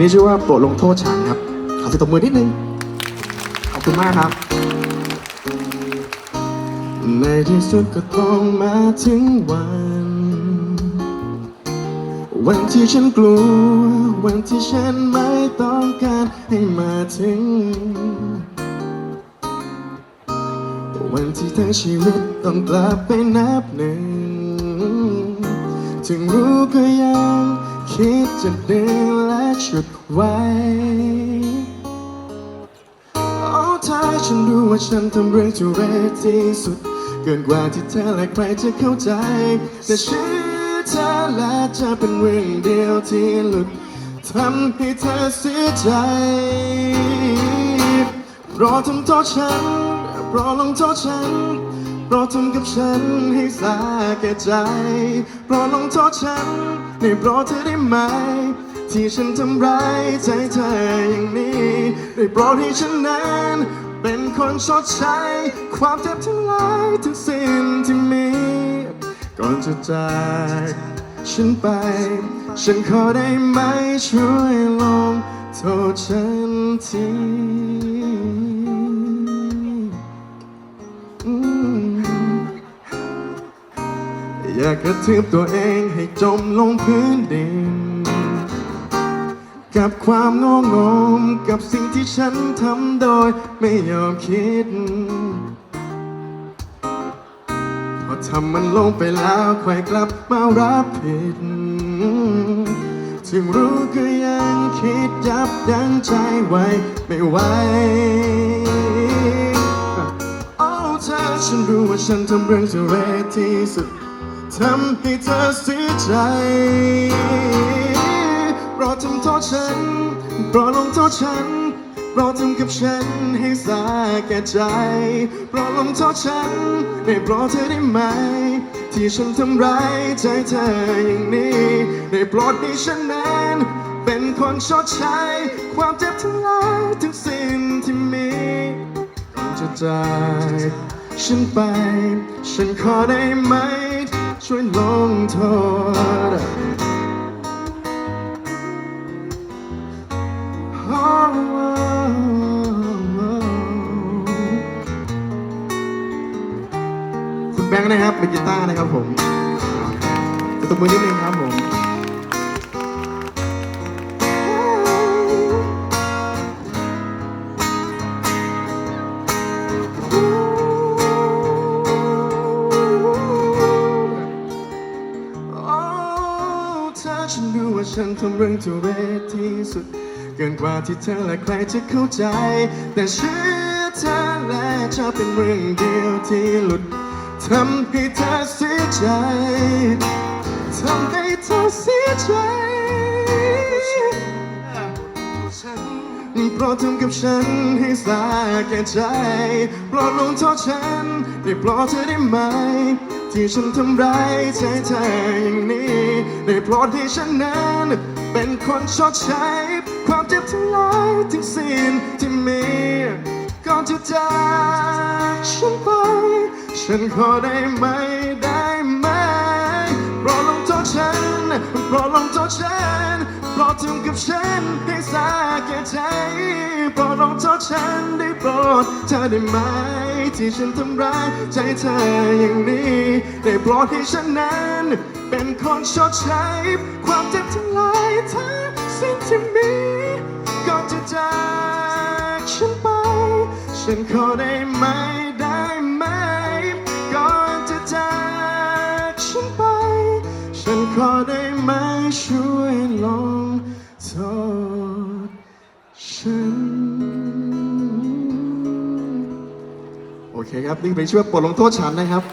นี้ชื่อว่าโปรดลงโทษฉันครับ ขอสิตบมือนิดนึง ขอบคุณมากครับ ในที่สุดก็ต้องมาถึงวัน วันที่ฉันกลัว วันที่ฉันไม่ต้องการให้มาถึง วันที่ทั้งชีวิตต้องกลับไปนับหนึ่ง ถึงรู้ก็ยัง คิดจะดึงและฉุดไว้โอ้ถ้าฉันรู้ว่าฉันทำเรื่องทุเรศที่สุด เกินกว่าที่เธอและใครจะเข้าใจ แต่ชื่อเธอและจะเป็นเรื่องเดียวที่หลุดทำให้เธอเสียใจ รอทำโทษฉันรอลงโทษฉัน รอทำกับฉันให้สาแก่ใจโปรอลงโทษฉันได้โปรดเธอได้ไหม ที่ฉันทำร้ายใจเธออย่างนี้ได้โปรดให้ฉันนั้นเป็นคนชดใช้ ความเจ็บทั้งหลายทั้งสิ้นที่มี ก่อนจะจากฉันไป ฉันขอได้ไหมช่วยลงโทษฉันที อยากกระทืบตัวเองให้จมลงพื้นดิน กับความโงงมกับสิ่งที่ฉันทำโดยไม่ยอมคิด พอทำมันลงไปแล้วค่อยกลับมารับผิด ถึงรู้ก็ยังคิดยับยั้งใจไว้ไม่ไหวโอ้เธอฉันรู้ว่าฉันทำเรื่องที่เรที่สุด ทำให้เธอเสียใจโปรดทำโทษฉันโปรดลงโทษฉันโปรดทำกับฉันให้สาแก่ใจโปรดลงโทษฉันได้โปรดเธอได้ไหม ที่ฉันทำร้ายใจเธออย่างนี้ได้โปรดให้ฉันนั้นเป็นคนชดใช้ ความเจ็บทั้งหลายทั้งสิ้นที่มีก่อนจะจากฉันไป ฉันขอได้ไหม ช่วยลงโทษคุณแบงค์นะครับเป็นกีตาร์นะครับผมตบมือนิดนึงครับผม ว่าฉันทำเรื่องทุเรศที่สุด เกินกว่าที่เธอและใครจะเข้าใจ แต่เชื่อเธอและจะเป็นเรื่องเดียวที่หลุดทำให้เธอเสียใจทำให้เธอเสียใจโปรดทำกับฉันให้สาแก่ใจโปรดลงโทษฉันได้โปรดเธอได้ไหม ที่ฉันทำร้ายใจเธออย่างนี้ รดให้ฉันนั้นเป็นคนชดใช้ ความเจ็บทั้งหลายทั้งสิ้นที่มีก่อนจะจากฉันไป ฉันขอได้ไหมได้ไหมโปรดลงโทษฉัน โปรดลองโทษฉันโปรดทำกับฉันให้สาแก่ใจโปรดลองโทษฉันได้โปรดเธอได้ไหมที่ฉันทำร้ายใจเธออย่างนี้ ได้โปรดให้ฉันนั้น เป็นคนชดใช้ความเจ็บทั้งหลายทั้งสิ้นที่มีก่อนจะจากฉันไป ฉันขอได้ไหมได้ไหมก่อนจะจากฉันไป ฉันขอได้ ช่วยลงโทษฉัน โอเคครับ นี่เป็นช่วยบทลงโทษฉันนะครับ